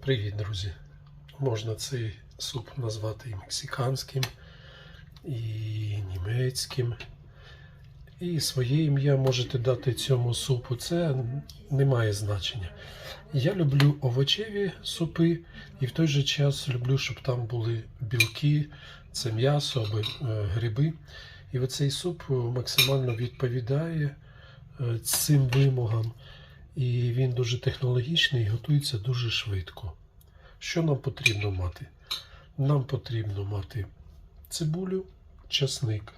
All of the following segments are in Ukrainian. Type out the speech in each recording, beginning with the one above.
Привіт, друзі! Можна цей суп назвати і мексиканським, і німецьким. І своє ім'я можете дати цьому супу. Це не має значення. Я люблю овочеві супи і в той же час люблю, щоб там були білки, це м'ясо е, гриби. І оцей суп максимально відповідає е, цим вимогам. І він дуже технологічний і готується дуже швидко. Що нам потрібно мати? Нам потрібно мати цибулю, часник.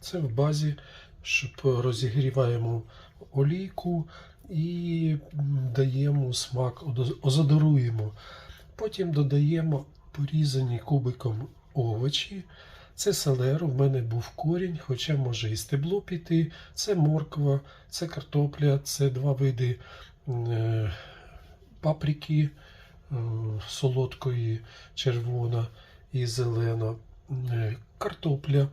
Це в базі, щоб розігріваємо олійку і даємо смак, озадоруємо. Потім додаємо порізані кубиком овочі. Це селера, в мене був корінь, хоча може і стебло піти. Це морква, це картопля, це два види е, паприки е, солодкої, червона і зелена, е, картопля.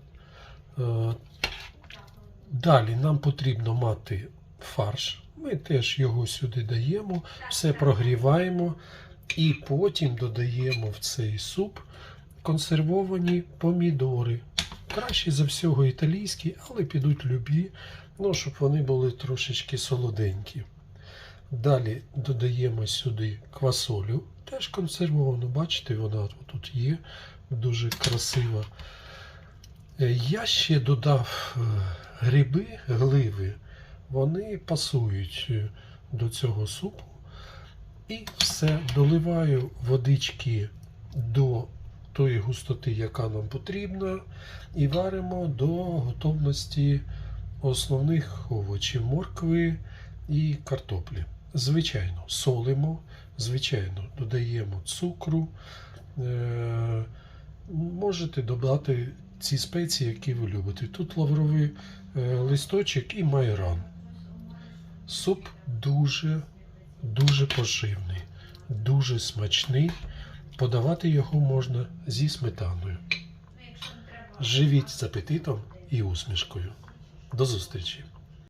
Далі нам потрібно мати фарш. Ми теж його сюди даємо, все прогріваємо і потім додаємо в цей суп консервовані помідори. Краще за всього італійські, але підуть любі, ну, щоб вони були трошечки солоденькі. Далі додаємо сюди квасолю, теж консервовану. Бачите, вона тут є, дуже красива. Е, Я ще додав е, гриби, гливи, вони пасують е, до цього супу. І все, доливаю водички до тої густоти, яка нам потрібна, і варимо до готовності основних овочів моркви і картоплі. Звичайно, солимо, звичайно, додаємо цукру. Е, Можете додати ці спеції, які ви любите. Тут лавровий е, листочок і майран. Суп дуже, дуже поживний, дуже смачний. Подавати його можна зі сметаною. Живіть з апетитом і усмішкою. До зустрічі!